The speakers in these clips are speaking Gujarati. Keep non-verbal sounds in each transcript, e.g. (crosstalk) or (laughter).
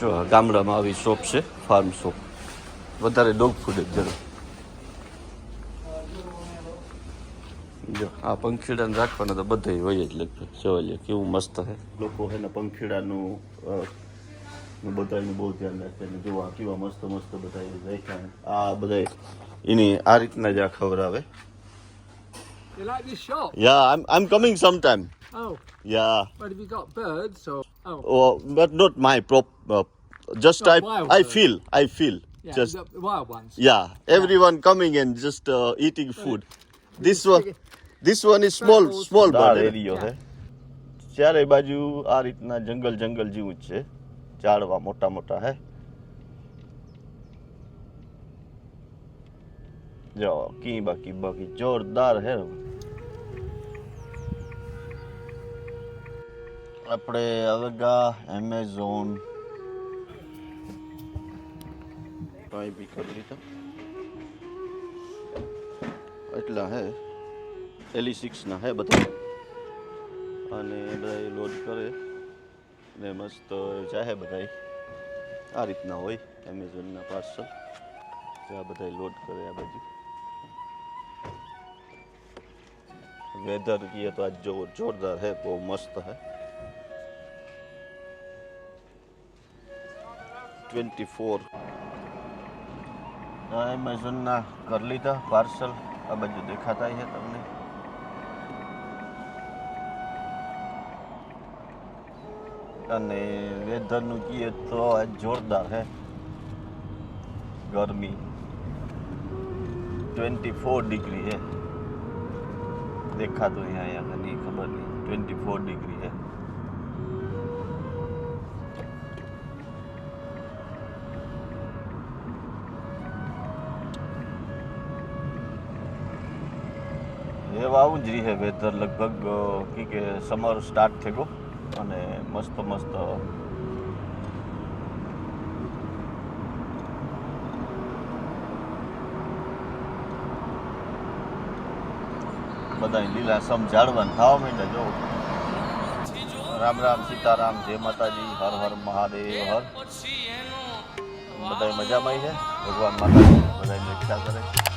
જો આ ગામડામાં આવી શોપ છે ફાર્મ શોપ વધારે ડોગ ફૂડ જ જરૂર. જો આ પંખીડાને રાખવાના તો બધા હોય જ લગભગ. જોવા કેવું મસ્ત છે. લોકો છે ને પંખીડાનું બધાનું બહુ ધ્યાન રાખે ને જોવા કેવા મસ્ત મસ્ત બધા રાખ્યા આ બધા એની આ રીતના જ આ ખવડાવે. You like this shop? I I am coming sometime Oh, yeah but have you got birds or? Oh, Oh, but not my prop. Uh, just no, I, wild I feel, I feel. yeah, just the wild ones. yeah, everyone yeah. coming and just uh, eating food. This one, this one is small, small bird area છે ચારે બાજુ આ રીતના જંગલ જંગલ જેવું જ છે ઝાડવા મોટા મોટા હે જો કી બાકી બાકી જોરદાર હે આપણે હવે ગા એમેઝોન કઈ બી કરી લીધા એટલા હે એલી સિક્સના હે બધા અને બધા લોડ કરે ને મસ્ત ચાહે બધા આ રીતના હોય એમેઝોનના પાર્સલ આ બધા લોડ કરે આ બાજુ વેધર કહીએ તો આજ જો જોરદાર હે બહુ મસ્ત હે ટ્વેન્ટી ફોર એમેઝોનના કરી લીધા પાર્સલ આ બાજુ દેખાતા છે તમને અને વેધરનું કહીએ તો આજ જોરદાર હે ગરમી ટ્વેન્ટી ફોર ડિગ્રી હે દેખાતું નહીં અહીંયા નહીં ખબર નહીં ટ્વેન્ટી ફોર ડિગ્રી હે આવું જ રહે વેધર લગભગ કી કે સમર સ્ટાર્ટ થઈ ગયો અને મસ્ત મસ્ત. બધા લીલા સમ ઝાડવાન થવા માંડે જો. રામ રામ સીતારામ, જય માતાજી, હર હર મહાદેવ, હર. બધા મજામાં છે? ભગવાન માતાજી બધા રક્ષા કરે?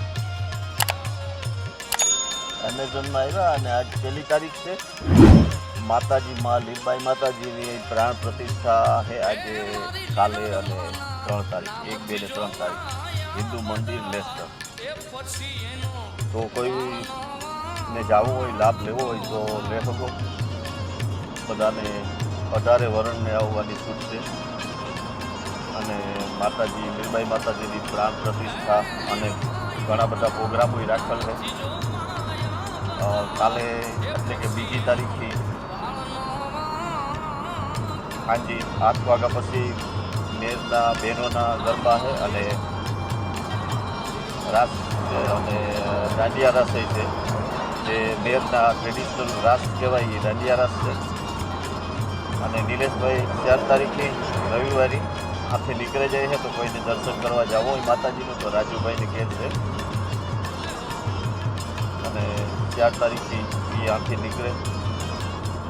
એમેઝોનમાં આવ્યા અને આજ પહેલી તારીખ છે. માતાજી માં, લીલબાઈ માતાજીની પ્રાણ પ્રતિષ્ઠા છે આજે કાલે અને ત્રણ તારીખ, એક, બે ને ત્રણ તારીખ. હિન્દુ મંદિર લેસ્ટર તો કોઈ ને જવું હોય, લાભ લેવો હોય તો લઈ શકો. બધાને અઢારે વરણને આવવાની છૂટ છે. અને માતાજી, લીલબાઈ માતાજીની પ્રાણ પ્રતિષ્ઠા અને ઘણા બધા પ્રોગ્રામો રાખેલ છે. કાલે એટલે કે બીજી તારીખથી સાંજે આઠ વાગ્યા પછી મેરના બહેનોના ગરબા છે અને રાસ અને દાંડિયા રાસ છે. જે મેરના ટ્રેડિશનલ રાસ કહેવાય એ દાંડિયા રાસ છે. અને નિલેશભાઈ ચાર તારીખે રવિવારે આથી નીકળે જાય છે તો કોઈને દર્શન કરવા જવું હોય માતાજીનું તો રાજુભાઈને કહે છે. ચાર તારીખથી એ આખી નીકળે.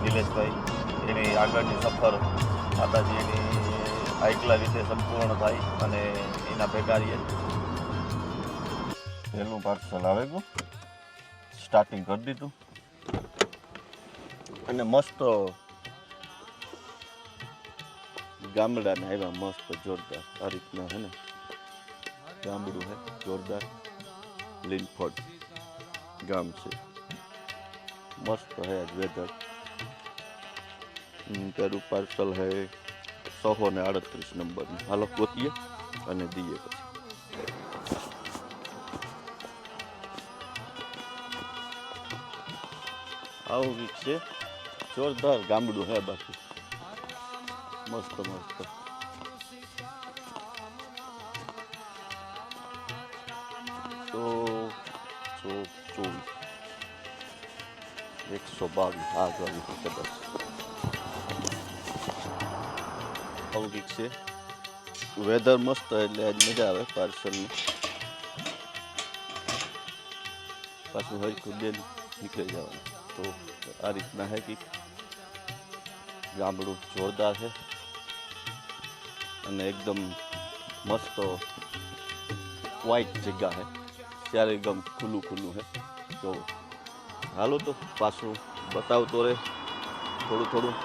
નિલેશભાઈ, એની આગળની સફર માતાજીની આઈકલા રીતે સંપૂર્ણ થાય અને એના ભેગા રહીએ. પહેલું પાર્સલ આવે ગયું. સ્ટાર્ટિંગ કરી દીધું. અને મસ્ત ગામડાને આવ્યા મસ્ત જોરદાર. આ રીતના હે ને? ગામડું હે, જોરદાર. લીલફોડ ગામ છે. મસ્ત है आज वेदर પેલું પાર્સલ है સો ને આડત્રીસ નંબરનું હાલો ગોતીએ અને દઈએ પછી આવું કંઈક છે જોરદાર ગામડું હે બાકી મસ્ત મસ્ત તો એકસો બાવીસ આ બાવીસ કદાચ કંઈક છે વેધર મસ્ત એટલે આજ મજા આવે પાર્સલની પાછું હરખું બેન નીકળી જવાનું તો આ રીતના હે કે ગામડું જોરદાર છે અને એકદમ મસ્ત વ્હાઈટ જગ્યા છે ત્યારે એકદમ ખુલ્લું ખુલ્લું છે તો હાલો તો, પાછું બતાવતો રહે થોડું થોડું.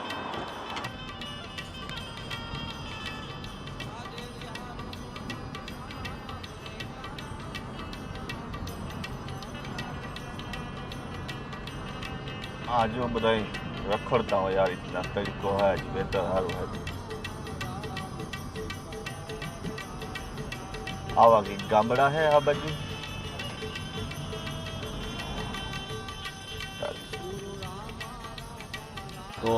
આ જો બધા રખડતા હોય આ રીતના, તરીકો હોય વેધર સારું હોય આવા કંઈક ગામડા હે આ બાજુ? તો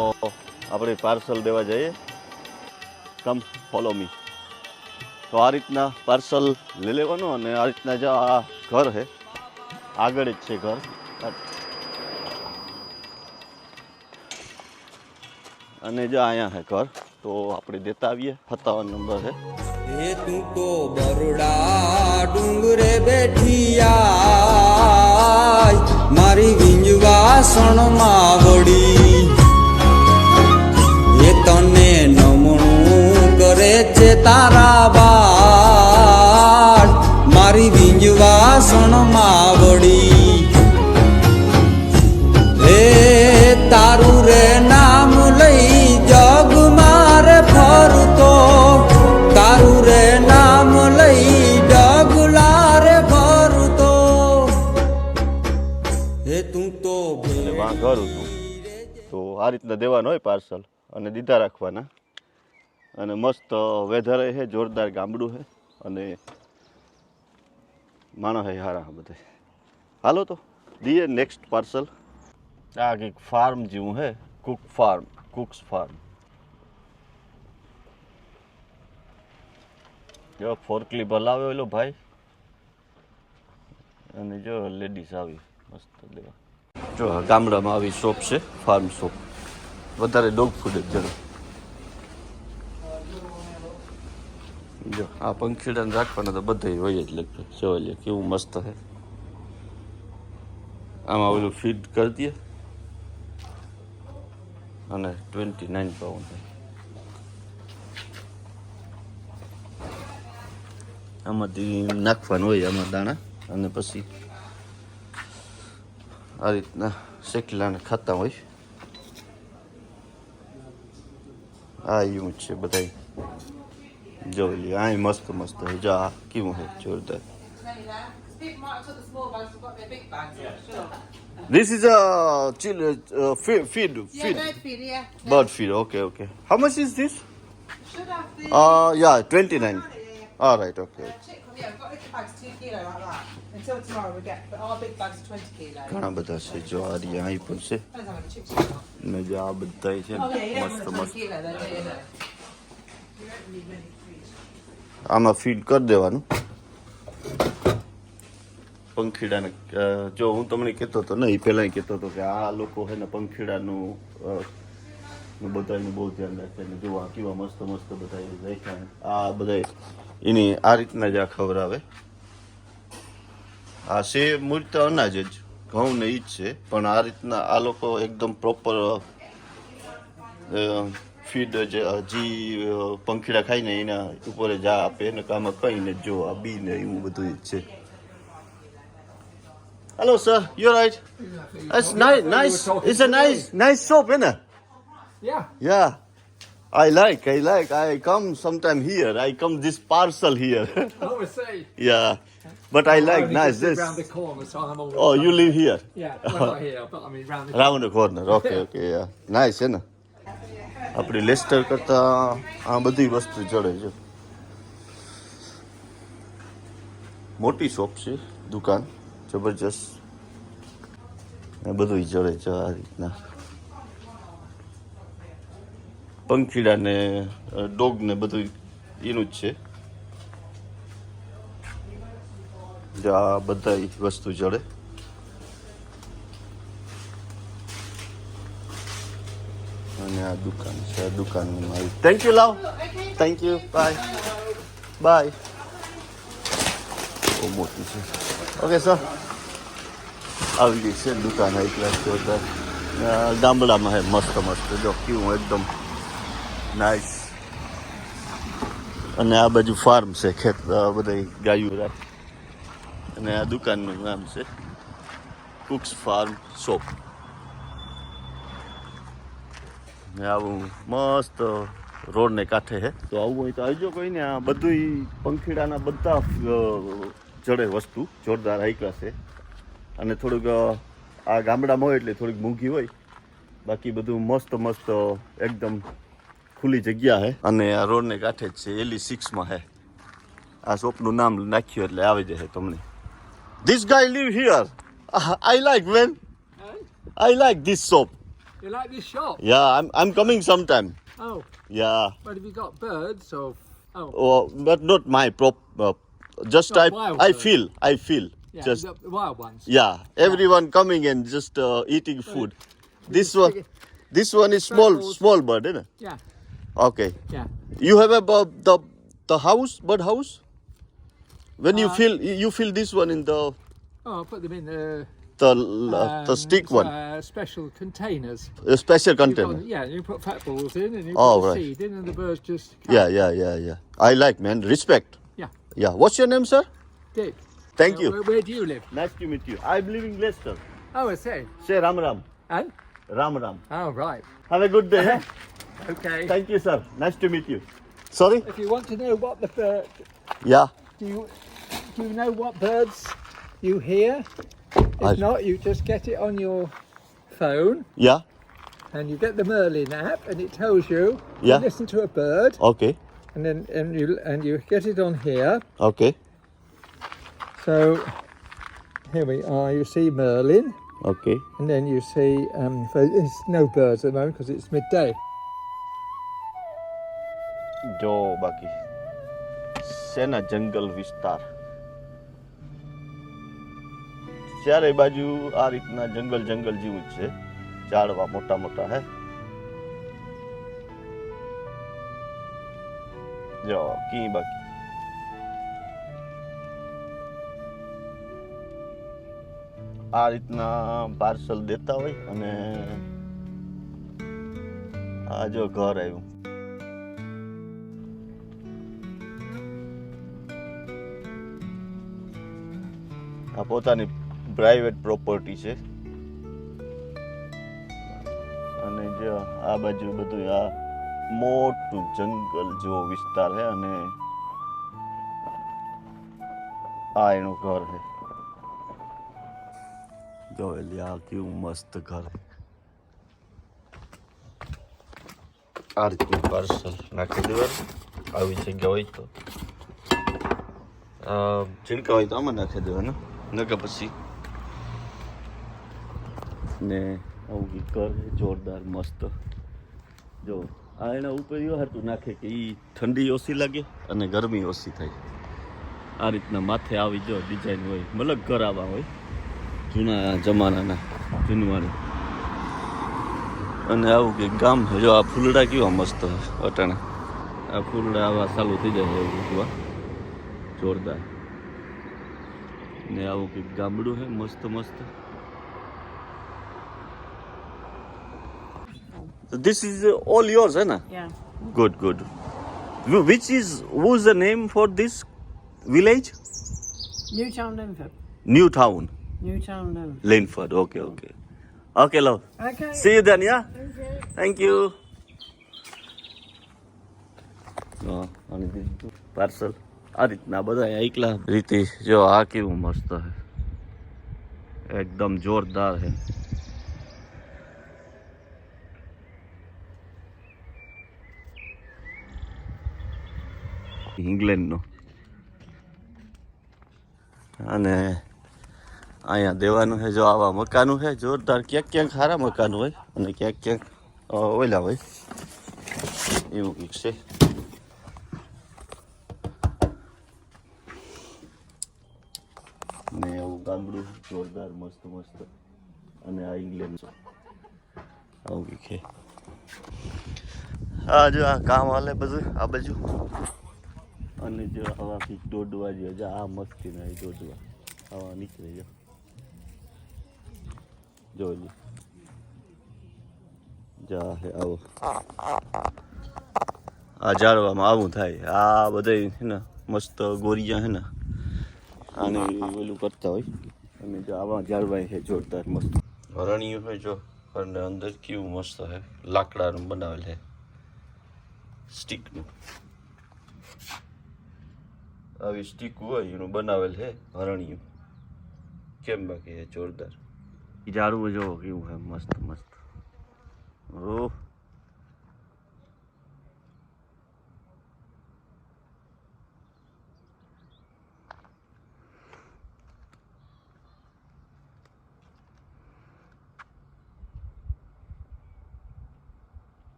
આપણે પાર્સલ દેવા જઈએ. કમ ફોલો મી તો આ રીતના પાર્સલ લઈ લેવાનું અને આ રીતના જે આ ઘર છે, આગળ જ છે ઘર. અને જો અહીંયા છે ઘર, તો આપણે દેતા આવીએ. સત્તાવન નંબર છે. એ તું તો બરોડા ડુંગરે બેઠિયા મારી વિંજવા સણમાં એ છે તારા બાળ મારી વિંજવાસણ માવડી. હે, તારું રે નામ લઈ જગ મારે ફરતો. તારું રે નામ લઈ ડગલારે ફરતો. હે, તું તો ઘર હતું તો આ રીતના દેવાનું હોય પાર્સલ અને દીધા રાખવાના. અને મસ્ત વેધર છે જોરદાર ગામડું છે અને માણસ હે હારા બધા. હાલો તો, દીએ નેક્સ્ટ પાર્સલ આ કંઈક ફાર્મ જેવું છે કુક ફાર્મ કુક્સ ફાર્મ જો ફોરકલી ભલાવે એલો ભાઈ. અને જો લેડીઝ આવી, મસ્ત લેવા. જો ગામડામાં આવી શોપ છે ફાર્મ શોપ વધારે ડોગ ફૂડ જ જરૂર. જો, આ પંખીડાને રાખવાના તો બધા હોય જ લગભગ. જોઈ લે કેવું મસ્ત છે. આમાં ઓલું ફીડ કરી દઈએ અને ટ્વેન્ટી નાઇન પાઉન્ડ આમાંથી નાખવાનું હોય આમાં દાણા અને પછી આ રીતના શેકલાને ખાતા હોય. આ એવું જ છે બધા જોઈ લે આ મસ્ત મસ્ત છે જો આ કેવું છે જોરદાર Big Mark took the small bags, we've got their big bags. Sure. This is a chill, uh, feed, feed, Yeah, feed. bird feed, yeah. bird feed. Okay, okay. How much is this? Should have the Uh, yeah, twenty nine. yeah, yeah. All right, okay. Chick, yeah, we've got little bags, two kilo like that. Until tomorrow we get, but our big bags are 20 kilo. ઘણા બધા છે જો આ રહ્યા અહીં પણ છે Depends how many chicks you've got. ને જો આ બધા છે Oh yeah, you ને don't મસ્ત want 20 મસ્ત આમાં ફીડ કરી દેવાનું. પંખીડાને જો હું તમને કહેતો હતો ને, એ પહેલાં કહેતો હતો કે આ લોકો છે ને પંખીડાનું બધાનું બહુ ધ્યાન રાખે ને જો આ કેવા મસ્ત મસ્ત બધા રાખ્યા આ બધા એની આ રીતના જ આ ખવડાવે આ સે મૂર્ત અનાજ જ, ઘઉં ને એ જ છે, પણ આ રીતના આ લોકો એકદમ પ્રોપર ફીડ જે જી અ, પંખીડા ખાઈને એના ઉપર જ આ આપે ને આમાં કહીને જો આ બી ને એવું બધું જ છે hello sir you right It's nice, nice. It's a nice, nice shop, isn't it? Yeah. Yeah. I like, I like. I come sometime here. I come this parcel here. (laughs) Oh, I see. yeah. But I like only nice just live this. round the corner, so I'm all. Oh, you live here? Yeah, well, (laughs) not here, but I mean round the. Round the corner. Okay, (laughs) okay, yeah. Nice, છે ને આપણી લેસ્ટર કરતા આ બધી વસ્તુ ચડે છે. મોટી શોપ છે, દુકાન, જબરજસ્ત. ને બધું ચડે છે આ રીતના. પંખીડા ને ડોગ ને બધું એનું જ છે. આ બધા વસ્તુ જડે. આ દુકાન છે આ દુકાનની મારી થેન્ક યુ લાવ થેન્ક યુ બાય બાય બહુ મોટી છે. ઓકે સર આવી ગઈ છે દુકાન હાઈ ક્લાસ જોરદાર. ગામડામાં હે મસ્ત મસ્ત. જો કેવું એકદમ નાઇસ અને આ બાજુ ફાર્મ છે ખેત અ, બધા ગાયું રાખ અને આ દુકાનનું નામ છે કુક્સ ફાર્મ શોપ ને આવું મસ્ત રોડને કાંઠે છે તો આવું હોય તો આવજો કોઈ ને આ બધું પંખીડાના બધા જડે વસ્તુ. જોરદાર હાઈ ક્લાસ છે. અને થોડુંક આ ગામડામાં હોય એટલે થોડીક મૂંઘી હોય. બાકી બધું મસ્ત મસ્ત એકદમ ખુલ્લી જગ્યા છે અને આ રોડને કાંઠે જ છે એલી સિક્સમાં છે આ શોપનું નામ નાખ્યું એટલે આવી જશે તમને. This guy live here I like when I like this shop You like this shop? Yeah, I'm, I'm coming sometime. Oh, Yeah. but have you got birds or? Oh, Oh, but not my prop. Uh, just type. I, I feel, I feel. yeah, just wild ones. yeah. Everyone coming and just uh, eating food. This one, this one is small, small bird, isn't Yeah, Okay. yeah. You have a bu- the the house, bird house. When you uh, feel you feel this one in the Oh, I'll put them in the the uh, the um, stick one, Uh, special containers. a special You've got- container. yeah, you put fat balls in and you Oh, put the right. seed in, and the birds just. come. Yeah, yeah, yeah, yeah. I like man. Respect. Yeah. Yeah. What's your name, sir? Did. Thank Uh, you. Where, where do you live? Nice to meet you. I'm living Leicester. Oh, I see. Say Ram Ram. And? Ram Ram. Oh, right. Have a good day. eh? (laughs) Okay. Thank you, sir. Nice to meet you. Sorry? If you want to know what the bird, Yeah. do you do you know what birds you hear? If I- not, you just get it on your phone Yeah. and you get the Merlin app, and it tells you. Yeah. You listen to a bird, Okay. and then and you and you get it on here. Okay. So here we are. You see Merlin, Okay. and then you see. Um, so there's no birds at the moment because it's midday. જો બાકી શેના જંગલ વિસ્તાર ચારે બાજુ આ રીતના જંગલ જંગલ જેવું જ છે. ઝાડવા મોટા મોટા હે. જો, કી બાકી? આ રીતના પાર્સલ દેતા હોય અને આ જો ઘર આવ્યું. આ પોતાની પ્રાઇવેટ પ્રોપર્ટી છે. અને જે આ બાજુ બધું આ મોટું જંગલ જેવો વિસ્તાર છે અને આ એનું ઘર છે. જો એલી આ કેવું મસ્ત ઘર આ પાર્સલ નાખી દેવાનું. આવી જગ્યા હોય તો. છીણકા હોય તો આમાં નાખી દેવાનું. નકા પછી ને આવું કંઈક ઘર જોરદાર, મસ્ત. જો, આ એના ઉપર એવું હતું નાખે કે એ ઠંડી ઓછી લાગે અને ગરમી ઓછી થાય. આ રીતના માથે આવી જો ડિઝાઇન હોય. મતલબ ઘર આવા હોય. જૂના જમાનાના જૂનવાણી અને આવું કે ગામ જો આ ફૂલડા કેવા મસ્ત અટાણા. આ ફૂલડા આવા ચાલુ થઈ જાય એવું જોવા. જોરદાર. ને આવું કંઈક ગામડું છે, મસ્ત મસ્ત. This is uh, all yours, है ना? Yeah. Good, good. Wh- Which is who's the name for this village? Newtown Linford. New Town, Newtown Linford. Linford. Okay, okay. Okay, love. Okay. See you then, yeah? Thank you. હા અને બીજું પાર્સલ આ રીતના બધા એકલા રીતે જો આ કેવું મસ્ત છે એકદમ જોરદાર છે ઇંગ્લેન્ડનો. અને અહીંયા દેવાનું છે, જો આવા મકાનું છે, જોરદાર, ક્યાંક ક્યાંક સારા મકાન હોય અને ક્યાંક ક્યાંક ઓલા હોય. એવું કંઈક છે. ને એવું ગામડું જોરદાર, મસ્ત મસ્ત. અને આ ઇંગ્લેન્ડ આવું કંઈક છે. હા જો આ કામ હાલે બધું, આ બાજુ. અને જો હવાથી દોડવા જે આ મસ્તી ને દોડવા. હવા નીકળે, જો. જોજો જા. હે, આવો. આ ઝાડવામાં આવું થાય. આ બધા છે ને, મસ્ત ગોરિયા છે ને, આને ઓલું કરતા હોય. અને જો આવા ઝાડવા છે, જોરદાર મસ્ત. હરણિયું હોય જો, અને અંદર કેવું મસ્ત છે. લાકડાનું બનાવેલ છે. સ્ટીકનું. આવી સ્ટીકું હોય, એનું બનાવેલ છે હરણિયું. કેમ બાકી હે જોરદાર? જારું જોવો કેવું છે મસ્ત મસ્ત. ઓહ.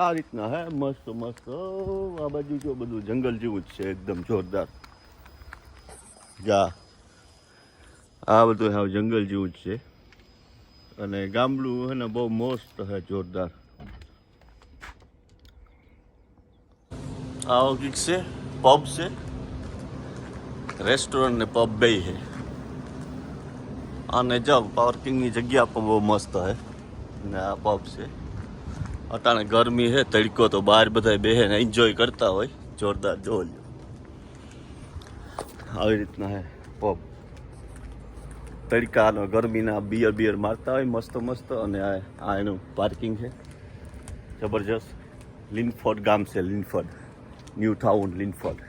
આ રીતના, હે? મસ્ત મસ્ત. આ બાજુ જો બધું જંગલ જેવું જ છે, એકદમ જોરદાર. જા. આ બધું હા જંગલ જેવું જ છે. અને ગામડું, હે ને, બહુ મસ્ત, હે, જોરદાર. આવો કંઈક છે પબ છે. રેસ્ટોરન્ટ ને પબ બે છે. અને જાઓ પાર્કિંગની જગ્યા પણ બહુ મસ્ત, હે? ને આ પબ છે. અટાણે ગરમી છે, તડકો તો બહાર બધા બેહે ને એન્જોય કરતા હોય. જોરદાર જોવો આવી રીતના હે પબ તડકાનો ગરમીના બિયર બિયર મારતા હોય મસ્ત મસ્ત અને આ એનું પાર્કિંગ છે. જબરજસ્ત. લિનફોર્ડ ગામ છે લિનફોર્ડ ન્યૂ ટાઉન લિનફોર્ડ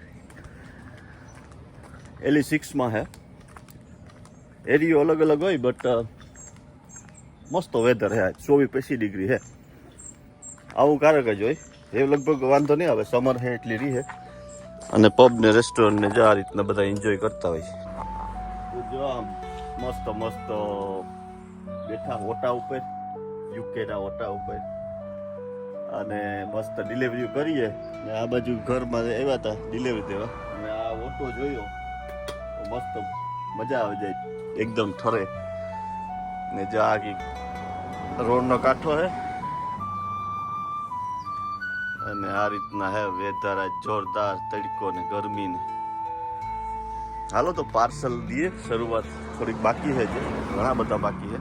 એલી સિક્સમાં હે એરિયો અલગ અલગ હોય બટ મસ્ત વેધર હે ચોવીસ પચીસ ડિગ્રી હે આવું કારક જ હોય. એ લગભગ વાંધો નહીં આવે સમર હે એટલી રહી છે અને પબ ને રેસ્ટોરન્ટ ને જે આ રીતના બધા એન્જોય કરતા હોય છે. જો આમ મસ્ત મસ્ત બેઠા ઓટા ઉપર યુકેના ઓટા ઉપર. અને મસ્ત ડિલિવરી કરીએ. ને આ બાજુ ઘરમાં આવ્યા હતા ડિલિવરી દેવા. અને આ ઓટો જોયો. તો મસ્ત મજા આવી જાય. એકદમ ઠરે. ને જો આ રોડનો કાંઠો હે. અને આ રીતના હે વેધર આ જોરદાર તડકો ને ગરમી ને હાલો તો પાર્સલ દઈએ શરૂઆત થોડીક બાકી છે ઘણા બધા બાકી છે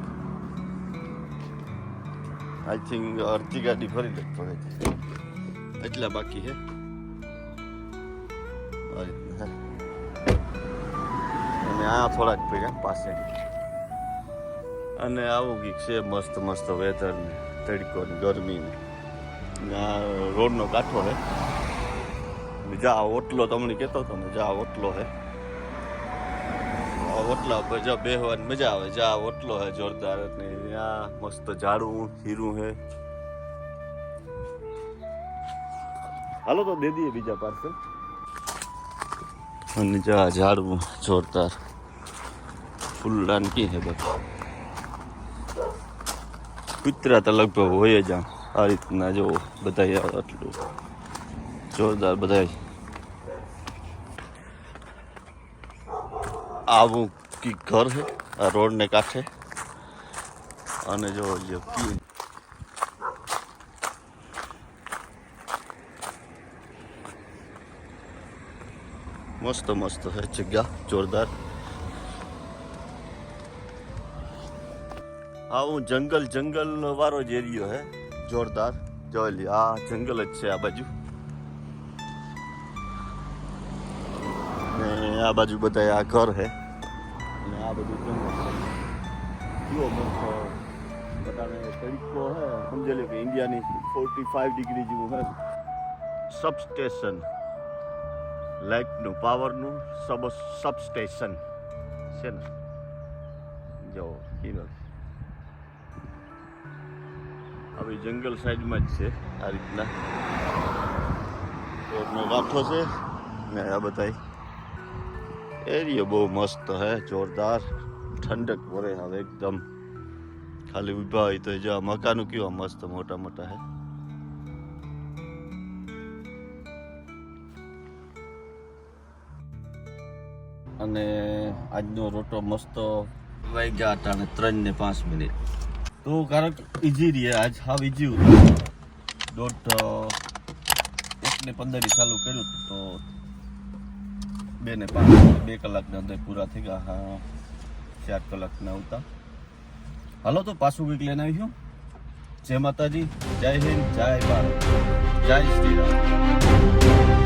આઈ થિંક અડધી ગાડી ફરી લગતો છે એટલા બાકી છે આ અને આ થોડાક પડ્યા પાસે. અને આવું કંઈક છે, મસ્ત મસ્ત વેધર ને તડકો ને ગરમી ને રોડનો કાંઠો છે. જા ઓટલો તમને કહેતો હતો ને જા ઓટલો છે. ઓટલા પર જા બેહવાની મજા આવે. જા ઓટલો છે જોરદાર. ને ત્યાં મસ્ત ઝાડું હીરું છે. હાલો તો દે દઈએ બીજા પાર્સલ અને જા ઝાડવું જોરદાર. ફૂલડાન કી છે બધા. કુતરા તો લગભગ હોય જ આમ. આ રીતના જો બધા આટલું જોરદાર બધા આવું કી ઘર છે આ રોડને કાંઠે. અને જો જે કી મસ્ત મસ્ત છે જગ્યા, જોરદાર. આવું જંગલ જંગલ વાળો જ એરિયો હે. જોરદાર. જોઈ લ્યો, આ જંગલ જ છે આ બાજુ. ને આ બાજુ બધા આ ઘર હે અને આ બધું જંગલ જુઓ મસ્ત, બધાને તરીકો હે સમજી લો કે ઇન્ડિયાની ફોર્ટી ફાઈવ ડિગ્રી જેવું હે સબસ્ટેશન લાઇટનું પાવરનું સબ સબસ્ટેશન છે ને? જો કિનલ આવી જંગલ સાઈડમાં જ છે આ રીતના. રોડનો કાંઠો છે ને આ બધા એરિયો બહુ મસ્ત હે, જોરદાર. ઠંડક પડે હવે એકદમ. ખાલી ઊભા હોય તો જો મકાનો કેવા મસ્ત મોટા મોટા હે. અને આજનો રોટો મસ્ત વાગ્યા હતા અને ત્રણ ને પાંચ મિનિટ. તો કે ઇઝી રહે આજ હાવ ઇઝી ડોટ એકને પંદર ને પંદર ચાલુ કર્યું હતું તો બે ને પાંચ, બે કલાકના અંદર પૂરા થઈ ગયા. હા, ચાર કલાકના આવતા હાલો તો પાછું કંઈક લઈને આવીશું જય માતાજી, જય હિન્દ, જય ભારત. જય શ્રી રામ.